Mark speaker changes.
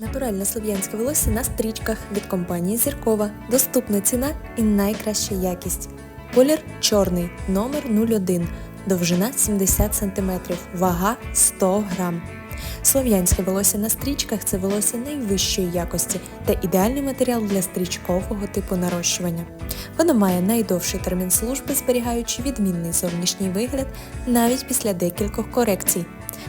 Speaker 1: Натуральне слов'янське волосся на стрічках від компанії Зіркова. Доступна ціна і найкраща якість. Колір чорний, номер 01, довжина 70 см, вага 100 грам. Слов'янське волосся на стрічках це волосся найвищої якості та ідеальний матеріал для стрічкового типу нарощування. Воно має найдовший термін служби, зберігаючи відмінний зовнішній вигляд навіть після декількох корекцій.